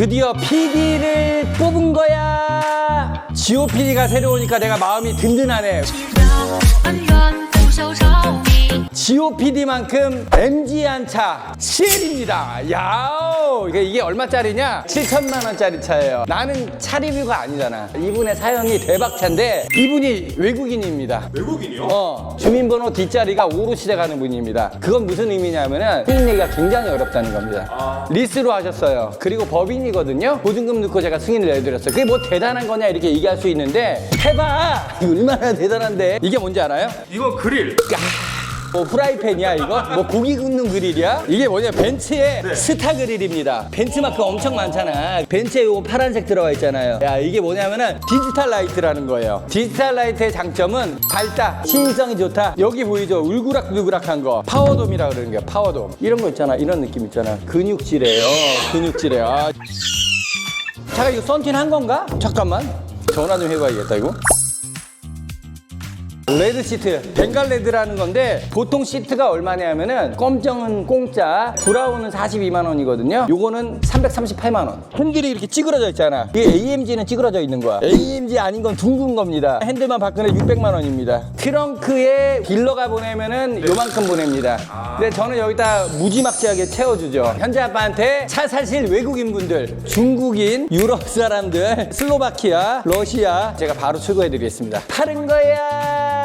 드디어 PD를 뽑은 거야. 지오 PD가 새로 오니까 내가 마음이 든든하네. 지오 PD만큼 MG 한차 실입니다. 야 오! 이게, 이게 얼마짜리냐? 7천만 원짜리 차예요. 나는 차 리뷰가 아니잖아. 이분의 사연이 대박차인데 이분이 외국인입니다. 외국인이요? 어, 주민번호 뒷자리가 5로 시작하는 분입니다. 그건 무슨 의미냐면은 승인 내기가 굉장히 어렵다는 겁니다. 리스로 하셨어요. 그리고 법인이거든요. 보증금 넣고 제가 승인을 내드렸어요. 그게 뭐 대단한 거냐 이렇게 얘기할 수 있는데 해봐. 이거 얼마나 대단한데. 이게 뭔지 알아요? 이건 그릴. 뭐 프라이팬이야 이거? 뭐 고기 굽는 그릴이야? 이게 뭐냐 벤츠의 스타 그릴입니다. 벤츠 마크 엄청 많잖아. 벤츠에 요거 파란색 들어가 있잖아요. 야 이게 뭐냐면은 디지털 라이트라는 거예요. 디지털 라이트의 장점은 밝다 시인성이 좋다. 여기 보이죠? 울그락불그락한 거. 파워돔이라 그러는 거야 파워돔. 이런 거 있잖아 이런 느낌 있잖아. 근육질이에요 근육질이에요. 아. 잠깐 이거 썬틴 한 건가? 잠깐만. 전화 좀 해봐야겠다 이거 레드 시트, 벵갈 레드라는 건데 보통 시트가 얼마냐면은 검정은 공짜, 브라운은 42만 원이거든요. 요거는 338만 원. 핸들이 이렇게 찌그러져 있잖아. 이게 AMG는 찌그러져 있는 거야. AMG 아닌 건 둥근 겁니다. 핸들만 바꾸는 600만 원입니다. 트렁크에 딜러가 보내면은 요만큼 보냅니다. 근데 저는 여기다 무지막지하게 채워주죠. 현재 아빠한테 차 사실 외국인 분들, 중국인, 유럽 사람들, 슬로바키아, 러시아 제가 바로 출고해드리겠습니다. 파는 거야.